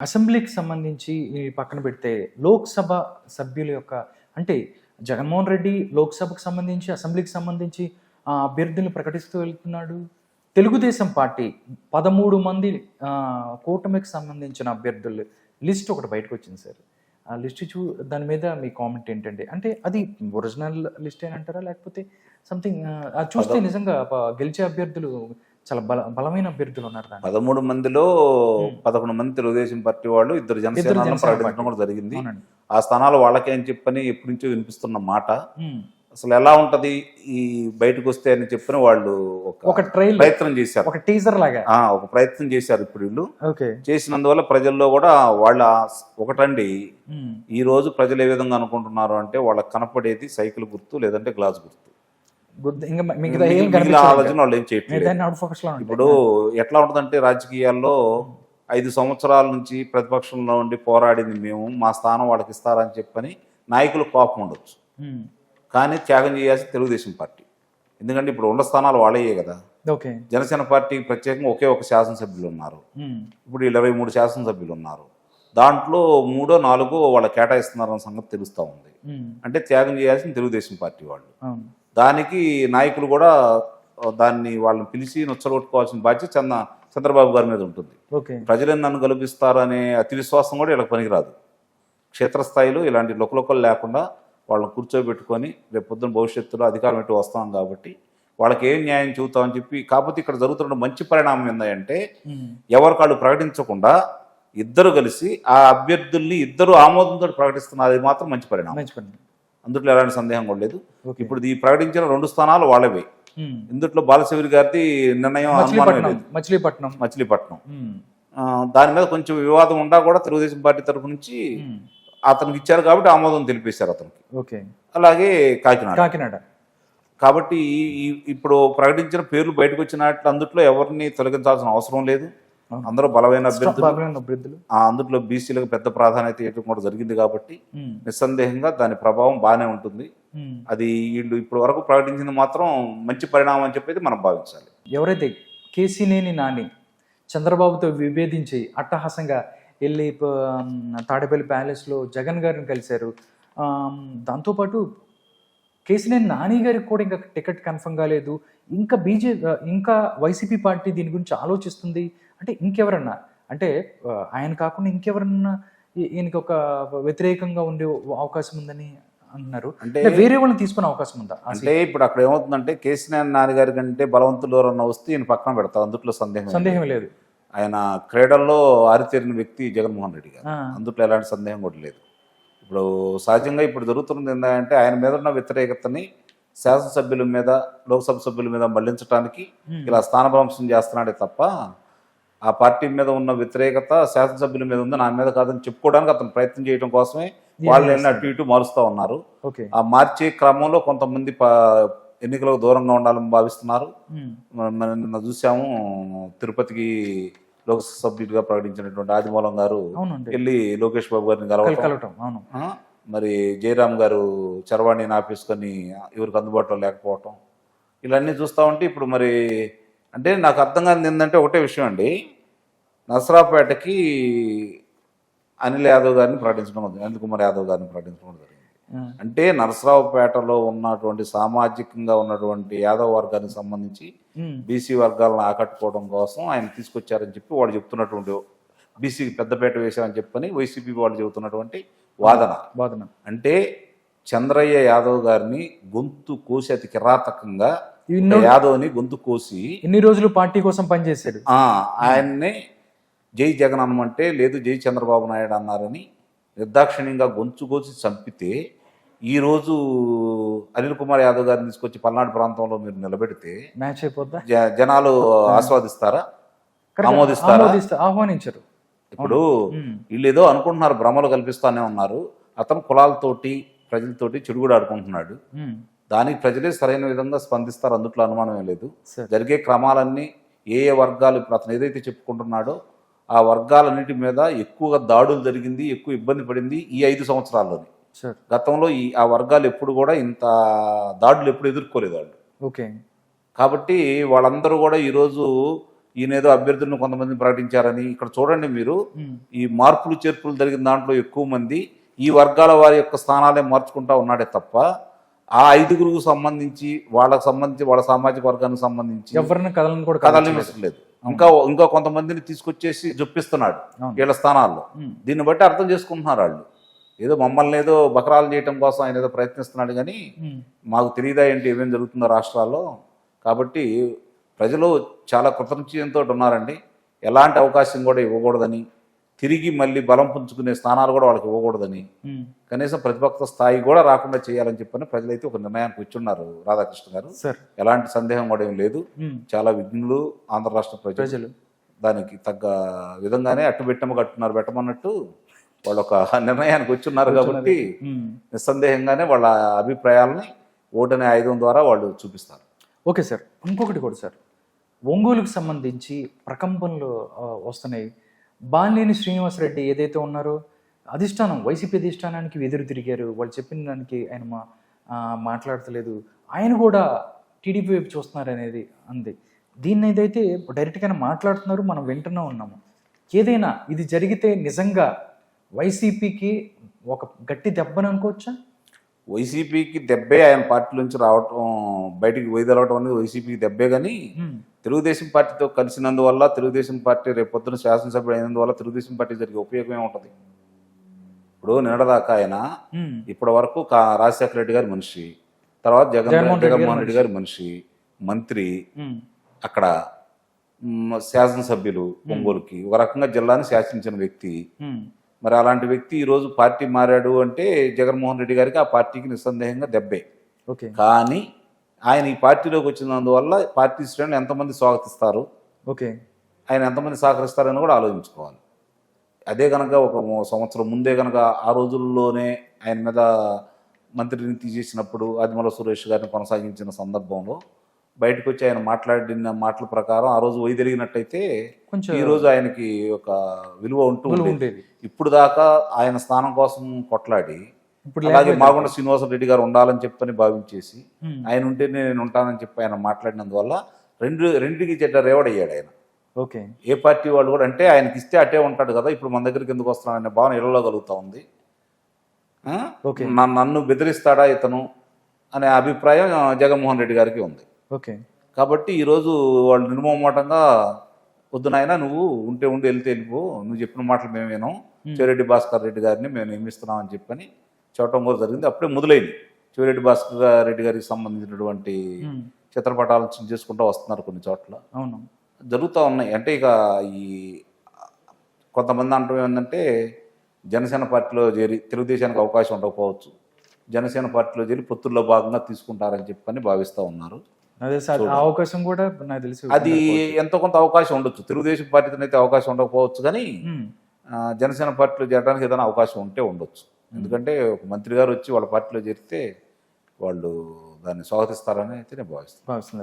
అసెంబ్లీకి సంబంధించి పక్కన పెడితే లోక్సభ సభ్యుల యొక్క అంటే జగన్మోహన్ రెడ్డి లోక్సభకు సంబంధించి అసెంబ్లీకి సంబంధించి ఆ, అభ్యర్థుల్ని ప్రకటిస్తూ వెళ్తున్నాడు. తెలుగుదేశం పార్టీ పదమూడు మంది కూటమికి సంబంధించిన అభ్యర్థుల లిస్ట్ ఒకటి బయటకు వచ్చింది సార్. ఆ లిస్ట్ చూ దాని మీద మీ కామెంట్ ఏంటండి అంటే అది ఒరిజినల్ లిస్ట్ అంటారా? లేకపోతే సంథింగ్ అది చూస్తే నిజంగా గెలిచే అభ్యర్థులు చాలా బల బలమైన అభ్యర్థులు ఉన్నారు పదమూడు మందిలో పదకొండు మంది తెలుగుదేశం పార్టీ వాళ్ళు ఇద్దరు జనసేన ప్రకటించడం. కూడా జరిగింది. ఆ స్థానాలు వాళ్ళకే అని చెప్పని ఎప్పటి నుంచో వినిపిస్తున్న మాట. అసలు ఎలా ఉంటది ఈ బయటకు వస్తే అని చెప్పని వాళ్ళు ఒక ప్రయత్నం చేశారు. ఒక టీజర్ లాగా. ఒక ప్రయత్నం చేశారు ఇప్పుడు వీళ్ళు. చేసినందువల్ల ప్రజల్లో కూడా వాళ్ళ ఒకటండి. ఈ రోజు ప్రజలు ఏ విధంగా అనుకుంటున్నారు అంటే వాళ్ళకి కనపడేది సైకిల్ గుర్తు లేదంటే గ్లాస్ గుర్తు. గుడ్ ఇంకా మిగతా ఏం మిగిలిన కనిపించదు ఆలోచన వాళ్ళు ఏం చేయట్లేదు. ఇప్పుడు ఎట్లా ఉంటుందంటే రాజకీయాల్లో ఐదు సంవత్సరాల నుంచి ప్రతిపక్షంలో ఉండి పోరాడింది మేము మా స్థానం వాళ్ళకి ఇస్తారని చెప్పని నాయకులు కోపం ఉండొచ్చు. కానీ త్యాగం చేయాల్సి తెలుగుదేశం పార్టీ. ఎందుకంటే ఇప్పుడు ఉన్న స్థానాలు వాళ్ళయ్యే కదా. జనసేన పార్టీకి ప్రత్యేకంగా ఒకే ఒక శాసనసభ్యులు ఉన్నారు. ఇప్పుడు ఇరవై మూడు శాసనసభ్యులు ఉన్నారు. దాంట్లో మూడో నాలుగో వాళ్ళు కేటాయిస్తున్నారన్న సంగతి తెలుస్తూ ఉంది. అంటే త్యాగం చేయాల్సిన తెలుగుదేశం పార్టీ వాళ్ళు. దానికి నాయకులు కూడా దాన్ని వాళ్ళని పిలిచి నొచ్చగొట్టుకోవాల్సిన బాధ్యత చంద్ర చంద్రబాబు గారి మీద ఉంటుంది. ఓకే. ప్రజలను నన్ను గెలిపిస్తారు అనే అతి విశ్వాసం కూడా వీళ్ళకి పనికిరాదు. క్షేత్రస్థాయిలో ఇలాంటి లొకలొకలు లేకుండా వాళ్ళని కూర్చోబెట్టుకొని రేపు పొద్దున్న భవిష్యత్తులో అధికారం ఎటు వస్తాం కాబట్టి వాళ్ళకి ఏం న్యాయం చూస్తామని చెప్పి కాకపోతే ఇక్కడ జరుగుతున్న మంచి పరిణామం ఏంటంటే. ఎవరికాళ్ళు ప్రకటించకుండా ఇద్దరు కలిసి ఆ అభ్యర్థుల్ని ఇద్దరు ఆమోదంతో ప్రకటిస్తున్నారు అది మాత్రం మంచి పరిణామం. మంచి పని అందుట్లో ఎలాంటి సందేహం కూడా లేదు. ఇప్పుడు ఈ ప్రకటించిన రెండు స్థానాలు వాళ్ళవే. ఇందుట్లో బాలశివరి గారిది నిర్ణయం మచిలీపట్నం మచిలీపట్నం. దాని మీద కొంచెం వివాదం ఉండా కూడా తెలుగుదేశం పార్టీ తరఫు నుంచి. అతనికి ఇచ్చారు కాబట్టి ఆమోదం తెలిపేశారు అతనికి. ఓకే. అలాగే కాకినాడ. కాకినాడ. కాబట్టి ఇప్పుడు ప్రకటించిన పేర్లు బయటకు వచ్చినట్లు అందుట్లో ఎవరిని తొలగించాల్సిన అవసరం లేదు. అందరూ బలమైన అభ్యర్థులు. ఆ అందుట్లో బీసీలకు పెద్ద ప్రాధాన్యత ఇవ్వడం కూడా జరిగింది కాబట్టి. నిస్సందేహంగా దాని ప్రభావం బాగానే ఉంటుంది. అది వీళ్ళు ఇప్పటి వరకు ప్రకటించింది మాత్రం మంచి పరిణామం అని చెప్పేది మనం భావించాలి. ఎవరైతే కేసీనేని నాని చంద్రబాబుతో విభేదించి అట్టహాసంగా వెళ్ళి తాడేపల్లి ప్యాలెస్లో జగన్ గారిని కలిశారు. దాంతోపాటు కేసీనేని నాని గారికి కూడా ఇంకా టికెట్ కన్ఫర్మ్ కాలేదు. ఇంకా బీజే ఇంకా వైసీపీ పార్టీ దీని గురించి ఆలోచిస్తుంది. అంటే ఇంకెవరన్నా? అంటే ఆయన కాకుండా ఇంకెవరన్నా ఈయనకి ఒక వ్యతిరేకంగా ఉండే అవకాశం ఉందని అంటున్నారు. అంటే వేరే వాళ్ళని తీసుకునే అవకాశం ఉందా? అంటే ఇప్పుడు అక్కడ ఏమవుతుందంటే కేసీఆర్ నాని గారి కంటే బలవంతులు ఎవరన్నా వస్తే ఈయన పక్కన పెడతారు. అందుట్లో సందేహం. సందేహం లేదు. ఆయన క్రీడల్లో ఆరితేరిన వ్యక్తి జగన్మోహన్ రెడ్డి గారు. అందుట్లో ఎలాంటి సందేహం కూడా లేదు. ఇప్పుడు సహజంగా ఇప్పుడు జరుగుతున్నది ఏంటంటే ఆయన మీద ఉన్న వ్యతిరేకతని శాసనసభ్యుల మీద లోక్సభ సభ్యుల మీద మళ్ళించడానికి. ఇలా స్థానభ్రంశం చేస్తున్నాడే తప్ప ఆ పార్టీ మీద ఉన్న వ్యతిరేకత శాసనసభ్యుల మీద ఉంది నా మీద కాదని చెప్పుకోవడానికి అతను ప్రయత్నం చేయడం కోసమే వాళ్ళు వెళ్ళి అటు ఇటు మారుస్తూ ఉన్నారు. ఆ మార్చే క్రమంలో కొంతమంది ఎన్నికలకు దూరంగా ఉండాలని భావిస్తున్నారు. మన- నిన్న చూసాము తిరుపతికి లోక్సభ సభ్యుడిగా ప్రకటించినటువంటి ఆదిమూలం గారు వెళ్ళి లోకేష్ బాబు గారిని కల- కలవటం మరి జయరామ్ గారు చరవాణిని ఆపేసుకొని ఎవరికి అందుబాటులో లేకపోవటం ఇవన్నీ చూస్తూ ఉంటే ఇప్పుడు మరి అంటే నాకు అర్థం కానిది ఏంటంటే ఒకటే విషయం అండి. నసరాపేటకి అనిల్ యాదవ్ గారిని ప్రకటించడం జరిగింది. అనిల్ కుమార్ యాదవ్ గారిని ప్రకటించడం జరిగింది. అంటే నరసరావుపేటలో ఉన్నటువంటి సామాజికంగా ఉన్నటువంటి యాదవ్ వర్గానికి సంబంధించి. బీసీ వర్గాలను ఆకట్టుకోవడం కోసం ఆయన తీసుకొచ్చారని చెప్పి వాళ్ళు చెప్తున్నటువంటి బీసీకి పెద్దపేట వేశామని చెప్పని వైసీపీ వాళ్ళు చెబుతున్నటువంటి వాదన. బాధన అంటే చంద్రయ్య యాదవ్ గారిని గొంతు కోసి అతి కిరాతకంగా యాదవ్ని గొంతు కోసి ఇన్ని రోజులు పార్టీ కోసం పనిచేశాడు ఆయన్ని జై జగన్ అనమంటే లేదు జై చంద్రబాబు నాయుడు అన్నారని నిర్దాక్షిణ్యంగా గొంతు కోసి చంపితే ఈరోజు అనిల్ కుమార్ యాదవ్ గారిని తీసుకొచ్చి పల్నాడు ప్రాంతంలో మీరు నిలబెడితే మ్యాచ్ అయిపోద్దా జనాలు ఆస్వాదిస్తారా కరెక్ట్. ఆమోదిస్తారా? ఆమోదిస్తా- ఆహ్వానించరు ఇప్పుడు ఉమ్. వీళ్ళు ఏదో అనుకుంటున్నారు భ్రమలు కల్పిస్తానే ఉన్నారు అతను కులాలతోటి ప్రజలతోటి చెడుగుడు ఆడుకుంటున్నాడు ఉమ్. దానికి ప్రజలే సరైన విధంగా స్పందిస్తారు అందుట్లో అనుమానమే లేదు. సరే. జరిగే క్రమాలన్నీ ఏ ఏ వర్గాలు అతను ఏదైతే చెప్పుకుంటున్నాడో ఆ వర్గాలన్నిటి మీద ఎక్కువగా దాడులు జరిగింది ఎక్కువ ఇబ్బంది పడింది ఈ ఐదు సంవత్సరాల్లోని. సరే. గతంలో ఈ ఆ వర్గాలు ఎప్పుడు కూడా ఇంత దాడులు ఎప్పుడు ఎదుర్కోలేదు వాళ్ళు. ఓకే. కాబట్టి వాళ్ళందరూ కూడా ఈరోజు ఈయన ఏదో అభ్యర్థులను కొంతమందిని ప్రకటించారని ఇక్కడ చూడండి మీరు. ఈ మార్పులు చేర్పులు జరిగిన దాంట్లో ఎక్కువ మంది ఈ వర్గాల వారి యొక్క స్థానాలే మార్చుకుంటా ఉన్నాడే తప్ప ఆ ఐదుగురికి సంబంధించి వాళ్ళకి సంబంధించి వాళ్ళ సామాజిక వర్గానికి సంబంధించి ఎవరిని కథలను కూడా కథలు. లేదు ఇంకా ఇంకా కొంతమందిని తీసుకొచ్చేసి జొప్పిస్తున్నాడు. వీళ్ళ స్థానాల్లో. దీన్ని బట్టి అర్థం చేసుకుంటున్నారు వాళ్ళు. ఏదో మమ్మల్ని ఏదో బకరాలు చేయటం కోసం ఆయన ఏదో ప్రయత్నిస్తున్నాడు కానీ మాకు తెలియదా ఏంటి ఏమేం జరుగుతుందో రాష్ట్రాల్లో? కాబట్టి ప్రజలు చాలా కృతజ్ఞతతో ఉన్నారండి. ఎలాంటి అవకాశం కూడా ఇవ్వకూడదని తిరిగి మళ్ళీ బలం పుంజుకునే స్థానాలు కూడా వాళ్ళకి ఇవ్వకూడదని. కనీసం ప్రతిపక్ష స్థాయి కూడా రాకుండా చేయాలని చెప్పని ప్రజలైతే ఒక నిర్ణయానికి వచ్చున్నారు రాధాకృష్ణ గారు. ఎలాంటి సందేహం కూడా ఏం లేదు. చాలా విఘ్నులు ఆంధ్ర రాష్ట్ర ప్రజలు. దానికి తగ్గ విధంగానే అట్టు పెట్టమ కట్టున్నారు పెట్టమన్నట్టు వాళ్ళు ఒక నిర్ణయానికి వచ్చున్నారు కాబట్టి. నిస్సందేహంగానే వాళ్ళ అభిప్రాయాలని ఓటనే ఆయుధం ద్వారా వాళ్ళు చూపిస్తారు. Okay sir. ఇంకొకటి కూడా సార్. ఒంగోలుకు సంబంధించి ప్రకంపనలు వస్తున్నాయి. బాలినేని శ్రీనివాసరెడ్డి ఏదైతే ఉన్నారో అధిష్టానం వైసీపీ అధిష్టానానికి ఎదురు తిరిగారు. వాళ్ళు చెప్పిన దానికి ఆయన మా మాట్లాడతలేదు. ఆయన కూడా టీడీపీ వైపు చూస్తున్నారు అనేది అంది. దీన్ని ఏదైతే డైరెక్ట్గానే మాట్లాడుతున్నారు మనం వింటూనే ఉన్నాము. ఏదైనా ఇది జరిగితే నిజంగా వైసీపీకి ఒక గట్టి దెబ్బను అనుకోవచ్చా? వైసీపీకి దెబ్బే ఆయన పార్టీ నుంచి రావటం బయటికి వైదొలవటం అనేది వైసీపీకి దెబ్బే కానీ తెలుగుదేశం పార్టీతో కలిసినందువల్ల తెలుగుదేశం పార్టీ రేపు పొద్దున శాసనసభ్యుడు అయినందువల్ల తెలుగుదేశం పార్టీ జరిగే ఉపయోగం ఏముంటుంది ఇప్పుడు నిన్నటిదాకా ఆయన ఇప్పటి వరకు రాజశేఖర రెడ్డి గారి మనిషి తర్వాత జగన్ జగన్మోహన్ రెడ్డి గారి మనిషి. మంత్రి అక్కడ శాసనసభ్యులు ఒంగోలుకి ఒక రకంగా జిల్లాని శాసించిన వ్యక్తి. మరి అలాంటి వ్యక్తి ఈరోజు పార్టీ మారాడు అంటే జగన్మోహన్ రెడ్డి గారికి ఆ పార్టీకి నిస్సందేహంగా దెబ్బే. ఓకే. కానీ ఆయన ఈ పార్టీలోకి వచ్చినందువల్ల పార్టీ శ్రేణులు ఎంతమంది స్వాగతిస్తారు? ఓకే. ఆయన ఎంతమంది సహకరిస్తారని కూడా ఆలోచించుకోవాలి. అదే కనుక ఒక సంవత్సరం ముందే కనుక ఆ రోజుల్లోనే ఆయన మీద మంత్రిని తీసేసినప్పుడు ఆదిమల సురేష్ గారిని కొనసాగించిన సందర్భంలో బయటకు వచ్చి ఆయన మాట్లాడిన మాటల ప్రకారం ఆ రోజు వైదొలిగినట్టయితే కొంచెం ఈ రోజు ఆయనకి ఒక విలువ ఉంటూ ఉండేది. ఇప్పుడు దాకా ఆయన స్థానం కోసం కొట్లాడి ఇప్పుడు అలాగే మాగుండ శ్రీనివాసరెడ్డి గారు ఉండాలని చెప్పని భావించేసి ఆయన ఉంటేనే నేను ఉంటానని చెప్పి ఆయన మాట్లాడినందువల్ల రెండు రెండుకి చెడ్డ రేవడయ్యాడు ఆయన. ఓకే. ఏ పార్టీ వాళ్ళు కూడా అంటే ఆయనకి ఇస్తే అట్టే ఉంటాడు కదా ఇప్పుడు మన దగ్గరికి ఎందుకు వస్తున్నాడనే భావన ఇళ్ళలో కలుగుతా ఉంది. నన్ను బెదిరిస్తాడా ఇతను అనే అభిప్రాయం జగన్మోహన్ రెడ్డి గారికి ఉంది. ఓకే. కాబట్టి ఈరోజు వాళ్ళు వద్దు నాయనా నువ్వు ఉంటే ఉండి వెళ్తే వెళ్ళిపో నువ్వు చెప్పిన మాటలు మేము వినాం చివరెడ్డి భాస్కర్ రెడ్డి గారిని మేము నియమిస్తున్నాం అని చెప్పని చెప్పడం కూడా జరిగింది. అప్పుడే మొదలైంది. చివరెడ్డి భాస్కర్ రెడ్డి గారికి సంబంధించినటువంటి ఉమ్, చిత్రపటాలు చేసుకుంటూ వస్తున్నారు కొన్ని చోట్ల. అవును. జరుగుతూ ఉన్నాయి. అంటే ఇక ఈ కొంతమంది అంటాం ఏంటంటే జనసేన పార్టీలో చేరి తెలుగుదేశానికి అవకాశం ఉండకపోవచ్చు. జనసేన పార్టీలో చేరి పొత్తుల్లో భాగంగా తీసుకుంటారని చెప్పని భావిస్తూ ఉన్నారు. అదే సార్ ఆ అవకాశం కూడా నాకు తెలిసి అది ఎంతో కొంత అవకాశం ఉండొచ్చు. తెలుగుదేశం పార్టీతో అయితే అవకాశం ఉండకపోవచ్చు కానీ జనసేన పార్టీలో చేరడానికి ఏదైనా అవకాశం ఉంటే ఉండొచ్చు. ఎందుకంటే ఒక మంత్రి గారు వచ్చి వాళ్ళ పార్టీలో చేరితే వాళ్ళు దాన్ని స్వాగతిస్తారని అయితే నేను భావిస్తాను భావిస్తున్నారు